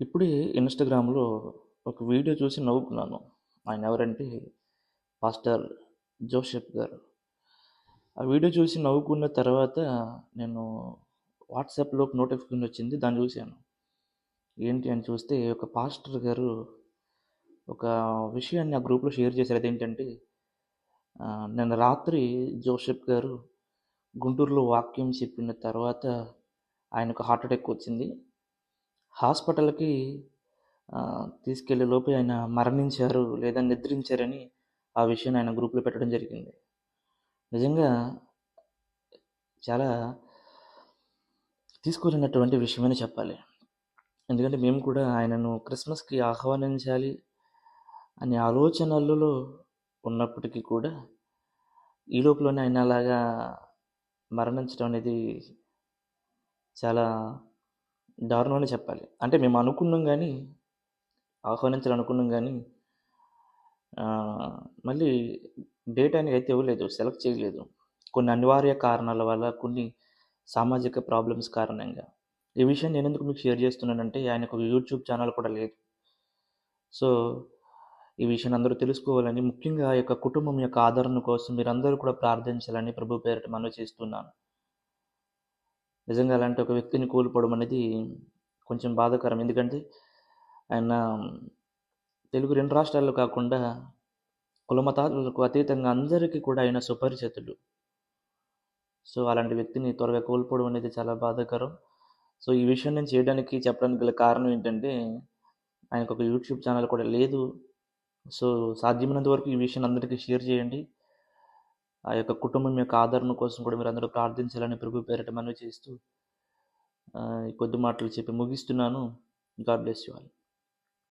ఇప్పుడే ఇన్‌స్టాగ్రామ్‌లో ఒక వీడియో చూసి నవ్వుకున్నాను. ఆయన ఎవరంటే పాస్టర్ జోసెఫ్ గారు. ఆ వీడియో చూసి నవ్వుకున్న తర్వాత నేను వాట్సాప్‌లో ఒక నోటిఫికేషన్ వచ్చింది. దాన్ని చూశాను. ఏంటి అని చూస్తే ఒక పాస్టర్ గారు ఒక విషయాన్ని ఆ గ్రూప్‌లో షేర్ చేశారు. అదేంటంటే నిన్న రాత్రి జోసెఫ్ గారు గుంటూరులో వాక్యం చెప్పిన తర్వాత ఆయనకు హార్ట్ అటాక్ వచ్చింది. హాస్పిటల్‌కి ఆహ్, తీసుకెళ్ళే లోపే ఆయన మరణించారు లేదా నిద్రించారని ఆ విషయాన్ని ఆయన గ్రూప్‌లో పెట్టడం జరిగింది. నిజంగా చాలా తీసుకోలేనటువంటి విషయమని చెప్పాలి. ఎందుకంటే మేము కూడా ఆయనను క్రిస్మస్‌కి ఆహ్వానించాలి అనే ఆలోచనలలో ఉన్నప్పటికీ కూడా ఈ లోపలనే ఆయన అలాగా మరణించడం అనేది చాలా దారుణం చెప్పాలి. అంటే మేము అనుకున్నాం కానీ ఆహ్వానించాలనుకున్నాం కానీ మళ్ళీ డేట్ అనేది అయితే ఇవ్వలేదు. సెలెక్ట్ చేయలేదు. కొన్ని అనివార్య కారణాల వల్ల, కొన్ని సామాజిక ప్రాబ్లమ్స్ కారణంగా. ఈ విషయం నేను ఎందుకు మీకు షేర్ చేస్తున్నానంటే ఆయనకు ఒక యూట్యూబ్ ఛానల్ కూడా లేదు. సో, ఈ విషయాన్ని అందరూ తెలుసుకోవాలని, ముఖ్యంగా ఆ యొక్క కుటుంబం యొక్క ఆదరణ కోసం మీరందరూ కూడా ప్రార్థించాలని ప్రభు పేరిట మనవి చేస్తున్నాను. నిజంగా అలాంటి ఒక వ్యక్తిని కోల్పోవడం అనేది కొంచెం బాధాకరం. ఎందుకంటే ఆయన తెలుగు రెండు రాష్ట్రాల్లో కాకుండా కులమతాలకు అతీతంగా అందరికీ కూడా ఆయన సుపరిచితుడు. సో, అలాంటి వ్యక్తిని త్వరగా కోల్పోవడం అనేది చాలా బాధాకరం. సో, ఈ విషయం నేను చేయడానికి చెప్పడానికి గల కారణం ఏంటంటే ఆయనకు ఒక యూట్యూబ్ ఛానల్ కూడా లేదు. సో, సాధ్యమైనంత వరకు ఈ విషయాన్ని అందరికీ షేర్ చేయండి. ఆ యొక్క కుటుంబం యొక్క ఆదరణ కోసం కూడా మీరు అందరూ ప్రార్థించాలని ప్రభు పేరిట మనవి చేస్తూ ఈ కొద్ది మాటలు చెప్పి ముగిస్తున్నాను. God bless you all.